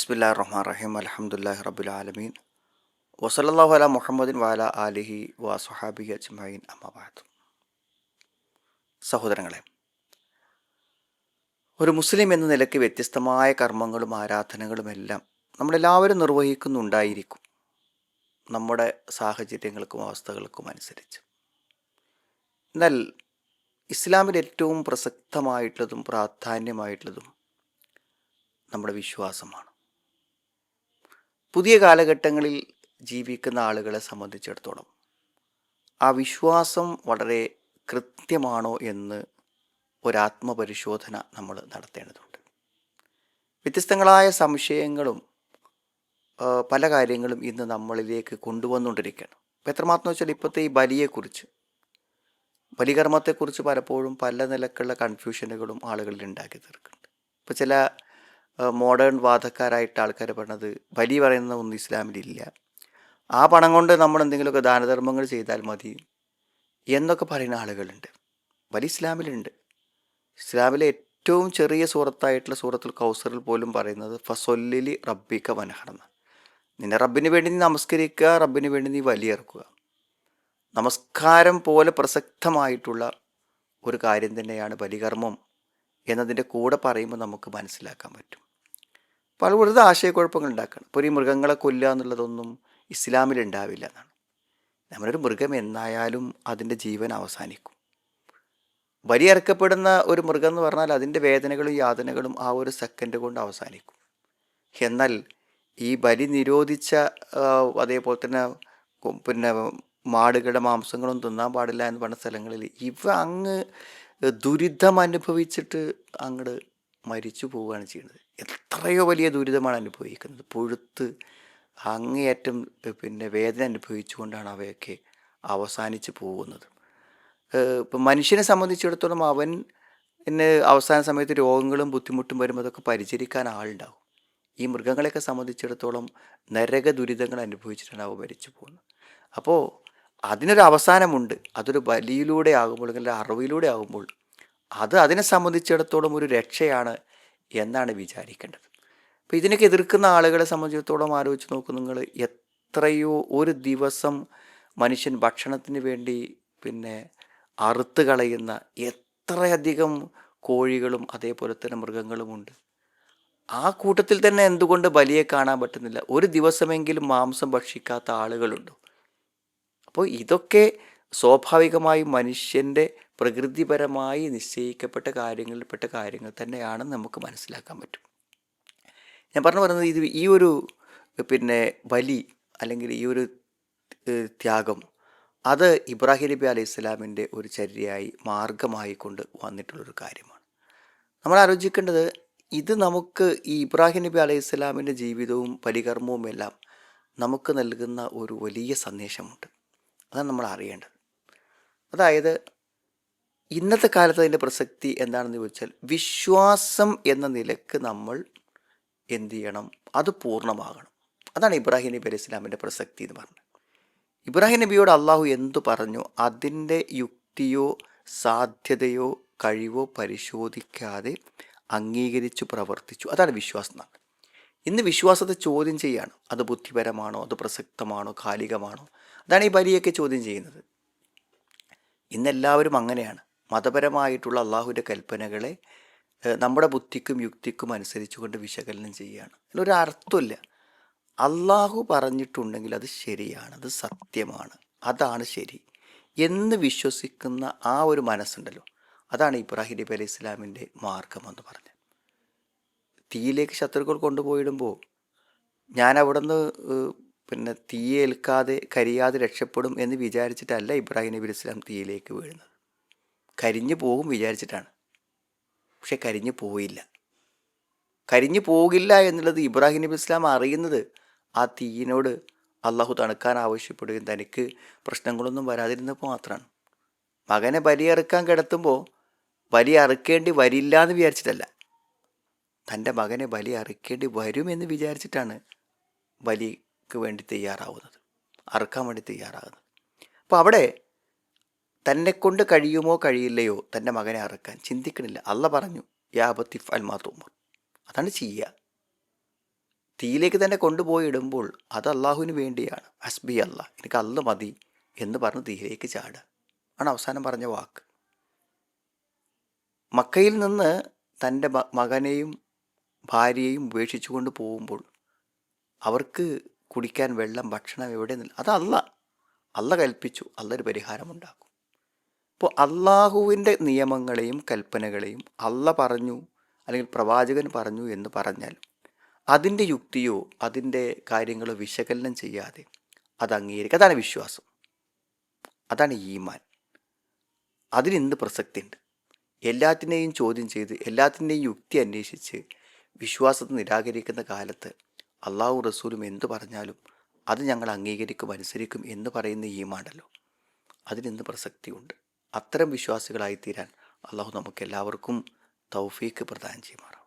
ബിസ്മില്ലാ റഹ്മാൻ റഹീം അലഹമുല്ലാഹി റബുൽ ആലമീൻ. വസലല്ലാഹു അല മുഹമ്മദിൻ വാല അലിഹി വാ സുഹാബി അജ്മൈൻ അമ്മബാദ് സഹോദരങ്ങളെ ഒരു മുസ്ലിം എന്ന നിലയ്ക്ക് വ്യത്യസ്തമായ കർമ്മങ്ങളും ആരാധനകളും എല്ലാം നമ്മളെല്ലാവരും നിർവഹിക്കുന്നുണ്ടായിരിക്കും നമ്മുടെ സാഹചര്യങ്ങൾക്കും അവസ്ഥകൾക്കും അനുസരിച്ച്. എന്നാൽ ഇസ്ലാമിൽ ഏറ്റവും പ്രസക്തമായിട്ടുള്ളതും പ്രാധാന്യമായിട്ടുള്ളതും നമ്മുടെ വിശ്വാസമാണ്. പുതിയ കാലഘട്ടങ്ങളിൽ ജീവിക്കുന്ന ആളുകളെ സംബന്ധിച്ചിടത്തോളം ആ വിശ്വാസം വളരെ കൃത്യമാണോ എന്ന് ഒരാത്മപരിശോധന നമ്മൾ നടത്തേണ്ടതുണ്ട്. വ്യത്യസ്തങ്ങളായ സംശയങ്ങളും പല കാര്യങ്ങളും ഇന്ന് നമ്മളിലേക്ക് കൊണ്ടുവന്നുകൊണ്ടിരിക്കുകയാണ്. ഇപ്പം എത്രമാത്രം വെച്ചാൽ ഇപ്പോഴത്തെ ഈ ബലിയെക്കുറിച്ച് ബലികർമ്മത്തെക്കുറിച്ച് പലപ്പോഴും പല നിലക്കുള്ള കൺഫ്യൂഷനുകളും ആളുകളിൽ ഉണ്ടാക്കി തീർക്കുന്നുണ്ട്. ഇപ്പോൾ ചില മോഡേൺ വാദക്കാരായിട്ട് ആൾക്കാർ പറഞ്ഞത് വലിയ പറയുന്ന ഒന്നും ഇസ്ലാമിലില്ല. ആ പണം കൊണ്ട് നമ്മൾ എന്തെങ്കിലുമൊക്കെ ദാനധർമ്മങ്ങൾ ചെയ്താൽ മതി എന്നൊക്കെ പറയുന്ന ആളുകളുണ്ട്. വലിയ ഇസ്ലാമിലുണ്ട്. ഇസ്ലാമിലെ ഏറ്റവും ചെറിയ സൂറത്തായിട്ടുള്ള സൂറത്തുൽ കൗസറിൽ പോലും പറയുന്നത് ഫസൊല്ലിലി റബ്ബിക്ക വനഹർന്ന നിന്നെ റബ്ബിന് വേണ്ടി നീ നമസ്കരിക്കുക റബ്ബിന് വേണ്ടി നീ വലിയിറക്കുക. നമസ്കാരം പോലെ പ്രസക്തമായിട്ടുള്ള ഒരു കാര്യം തന്നെയാണ് ബലികർമ്മം എന്നതിന്റെ കൂടെ പറയുമ്പോൾ നമുക്ക് മനസ്സിലാക്കാൻ പറ്റും. പല വെറുതെ ആശയക്കുഴപ്പങ്ങൾ ഉണ്ടാക്കണം. ഇപ്പോൾ ഈ മൃഗങ്ങളെ കൊല്ലുക എന്നുള്ളതൊന്നും ഇസ്ലാമിൽ ഉണ്ടാവില്ല എന്നാണ്. നമ്മളൊരു മൃഗം എന്നായാലും അതിന്റെ ജീവൻ അവസാനിക്കും. ബലിയിറക്കപ്പെടുന്ന ഒരു മൃഗം എന്ന് പറഞ്ഞാൽ അതിന്റെ വേദനകളും യാതനകളും ആ ഒരു സെക്കൻഡ് കൊണ്ട് അവസാനിക്കും. എന്നാൽ ഈ ബലി നിരോധിച്ച അതേപോലെ തന്നെ പിന്നെ മാടുകളുടെ മാംസങ്ങളും തിന്നാൻ പാടില്ല എന്ന് പറഞ്ഞ സ്ഥലങ്ങളിൽ ഇവ അങ്ങ് ദുരിതം അനുഭവിച്ചിട്ട് അങ്ങോട്ട് മരിച്ചു പോവുകയാണ് ചെയ്യുന്നത്. എത്രയോ വലിയ ദുരിതമാണ് അനുഭവിക്കുന്നത്. പുഴുത്ത് അങ്ങേയറ്റം പിന്നെ വേദന അനുഭവിച്ചുകൊണ്ടാണ് അവയൊക്കെ അവസാനിച്ച് പോകുന്നത്. ഇപ്പം മനുഷ്യനെ സംബന്ധിച്ചിടത്തോളം അവൻ പിന്നെ അവസാന സമയത്ത് രോഗങ്ങളും ബുദ്ധിമുട്ടും വരുമ്പോൾ അതൊക്കെ പരിചരിക്കാൻ ആളുണ്ടാവും ഈ മൃഗങ്ങളെയൊക്കെ സംബന്ധിച്ചിടത്തോളം നരക ദുരിതങ്ങൾ അനുഭവിച്ചിട്ടാണ് അവ മരിച്ചു പോകുന്നത്. അപ്പോൾ അതിനൊരു അവസാനമുണ്ട്. അതൊരു ബലിയിലൂടെ ആകുമ്പോൾ അല്ലെങ്കിൽ അറിവിലൂടെ ആകുമ്പോൾ അത് അതിനെ സംബന്ധിച്ചിടത്തോളം ഒരു രക്ഷയാണ് എന്നാണ് വിചാരിക്കേണ്ടത്. അപ്പോൾ ഇതിനൊക്കെ എതിർക്കുന്ന ആളുകളെ സംബന്ധിച്ചിടത്തോളം ആലോചിച്ച് നോക്കും നിങ്ങൾ എത്രയോ ഒരു ദിവസം മനുഷ്യൻ ഭക്ഷണത്തിന് വേണ്ടി പിന്നെ അറുത്ത് കളയുന്ന എത്രയധികം കോഴികളും അതേപോലെ തന്നെ മൃഗങ്ങളുമുണ്ട്. ആ കൂട്ടത്തിൽ തന്നെ എന്തുകൊണ്ട് ബലിയെ കാണാൻ പറ്റുന്നില്ല? ഒരു ദിവസമെങ്കിലും മാംസം ഭക്ഷിക്കാത്ത ആളുകളുണ്ടോ? അപ്പോൾ ഇതൊക്കെ സ്വാഭാവികമായും മനുഷ്യന്റെ പ്രകൃതിപരമായി നിശ്ചയിക്കപ്പെട്ട കാര്യങ്ങളിൽപ്പെട്ട കാര്യങ്ങൾ തന്നെയാണ് നമുക്ക് മനസ്സിലാക്കാൻ പറ്റും. ഞാൻ പറഞ്ഞു പറയുന്നത് ഇത് ഈ ഒരു പിന്നെ ബലി അല്ലെങ്കിൽ ഈ ഒരു ത്യാഗം അത് ഇബ്രാഹിം നബി അലൈഹി സ്വലാമിന്റെ ഒരു ചര്യയായി മാർഗമായി കൊണ്ട് വന്നിട്ടുള്ളൊരു കാര്യമാണ്. നമ്മൾ ആലോചിക്കേണ്ടത് ഇത് നമുക്ക് ഈ ഇബ്രാഹിം നബി അലൈഹി സ്വലാമിന്റെ ജീവിതവും പരികർമ്മവും എല്ലാം നമുക്ക് നൽകുന്ന ഒരു വലിയ സന്ദേശമുണ്ട്. അതാണ് നമ്മൾ അറിയേണ്ടത്. അതായത് ഇന്നത്തെ കാലത്ത് അതിന്റെ പ്രസക്തി എന്താണെന്ന് ചോദിച്ചാൽ വിശ്വാസം എന്ന നിലയ്ക്ക് നമ്മൾ എന്തു ചെയ്യണം? അത് പൂർണമാകണം. അതാണ് ഇബ്രാഹിം നബി അലൈഹി സ്വലാമിന്റെ പ്രസക്തി എന്ന് പറഞ്ഞത്. ഇബ്രാഹിം നബിയോട് അള്ളാഹു എന്തു പറഞ്ഞു? അതിന്റെ യുക്തിയോ സാധ്യതയോ കഴിവോ പരിശോധിക്കാതെ അംഗീകരിച്ചു പ്രവർത്തിച്ചു. അതാണ് വിശ്വാസം എന്നാണ്. ഇന്ന് വിശ്വാസത്തെ ചോദ്യം ചെയ്യാണ്. അത് ബുദ്ധിപരമാണോ? അത് പ്രസക്തമാണോ? കാലികമാണോ? അതാണ് ഈ ബലിയൊക്കെ ചോദ്യം ചെയ്യുന്നത്. ഇന്നെല്ലാവരും അങ്ങനെയാണ്. മതപരമായിട്ടുള്ള അള്ളാഹുവിന്റെ കൽപ്പനകളെ നമ്മുടെ ബുദ്ധിക്കും യുക്തിക്കും അനുസരിച്ചുകൊണ്ട് വിശകലനം ചെയ്യുകയാണ്. അതിലൊരു അർത്ഥമില്ല. അള്ളാഹു പറഞ്ഞിട്ടുണ്ടെങ്കിൽ അത് ശരിയാണ് അത് സത്യമാണ് അതാണ് ശരി എന്ന് വിശ്വസിക്കുന്ന ആ ഒരു മനസ്സുണ്ടല്ലോ. അതാണ് ഇബ്രാഹിം നബി അലൈഹി ഇസ്ലാമിന്റെ മാർഗം എന്ന് പറഞ്ഞത്. തീയിലേക്ക് ശത്രുക്കൾ കൊണ്ടുപോയിടുമ്പോൾ ഞാൻ അവിടെ നിന്ന് പിന്നെ തീയേൽക്കാതെ കരിയാതെ രക്ഷപ്പെടും എന്ന് വിചാരിച്ചിട്ടല്ല ഇബ്രാഹിം നബി ഇസ്ലാം തീയിലേക്ക് വീഴുന്നത്. കരിഞ്ഞു പോകും വിചാരിച്ചിട്ടാണ്. പക്ഷെ കരിഞ്ഞു പോയില്ല. കരിഞ്ഞു പോകില്ല എന്നുള്ളത് ഇബ്രാഹിം നബി ഇസ്ലാം അറിയുന്നത് ആ തീയിനോട് അള്ളാഹു തണുക്കാൻ ആവശ്യപ്പെടുകയും തനിക്ക് പ്രശ്നങ്ങളൊന്നും വരാതിരുന്നപ്പോൾ മാത്രമാണ്. മകനെ ബലിയറുക്കാൻ കിടത്തുമ്പോൾ ബലി അറുക്കേണ്ടി വരില്ല എന്ന് വിചാരിച്ചിട്ടല്ല. തന്റെ മകനെ ബലി അറുക്കേണ്ടി വരുമെന്ന് വിചാരിച്ചിട്ടാണ് ബലിക്ക് വേണ്ടി തയ്യാറാവുന്നത്. അറുക്കാൻ വേണ്ടി തയ്യാറാകുന്നത് അപ്പോൾ അവിടെ തന്നെ കൊണ്ട് കഴിയുമോ കഴിയില്ലയോ തന്റെ മകനെ അറക്കാൻ ചിന്തിക്കണില്ല. അല്ല പറഞ്ഞു യാബത്തിഫ് അൽമാ തോമർ അതാണ് ചെയ്യുക തീയിലേക്ക് തന്നെ കൊണ്ടുപോയി ഇടുമ്പോൾ അത് അള്ളാഹുവിന് വേണ്ടിയാണ്. അസ്ബി അല്ല എനിക്ക് അല്ല മതി എന്ന് പറഞ്ഞ് തീയിലേക്ക് ചാടുക. ആണ് അവസാനം പറഞ്ഞ വാക്ക്. മക്കയിൽ നിന്ന് തന്റെ മകനെയും ഭാര്യയെയും ഉപേക്ഷിച്ചുകൊണ്ട് പോകുമ്പോൾ അവർക്ക് കുടിക്കാൻ വെള്ളം ഭക്ഷണം എവിടെ നിന്നില്ല അതല്ല അല്ല കൽപ്പിച്ചു. അല്ല ഒരു പരിഹാരമുണ്ടാക്കും. ഇപ്പോൾ അള്ളാഹുവിന്റെ നിയമങ്ങളെയും കൽപ്പനകളെയും അല്ല പറഞ്ഞു അല്ലെങ്കിൽ പ്രവാചകൻ പറഞ്ഞു എന്ന് പറഞ്ഞാൽ അതിന്റെ യുക്തിയോ അതിന്റെ കാര്യങ്ങളോ വിശകലനം ചെയ്യാതെ അത് അംഗീകരിക്കുക അതാണ് വിശ്വാസം. അതാണ് ഈമാൻ. അതിന് എന്ത് പ്രസക്തിയുണ്ട്? എല്ലാത്തിനെയും ചോദ്യം ചെയ്ത് എല്ലാത്തിന്റെയും യുക്തി അന്വേഷിച്ച് വിശ്വാസത്തെ നിരാകരിക്കുന്ന കാലത്ത് അള്ളാഹു റസൂലും എന്തു പറഞ്ഞാലും അത് ഞങ്ങൾ അംഗീകരിക്കും അനുസരിക്കും എന്ന് പറയുന്ന ഈമാണ്ടല്ലോ അതിനെന്ത് പ്രസക്തിയുണ്ട്? അത്തരം വിശ്വാസികളായിത്തീരാൻ അള്ളാഹു നമുക്കെല്ലാവർക്കും തൗഫീക്ക് പ്രദാനം ചെയ്യുമാറാം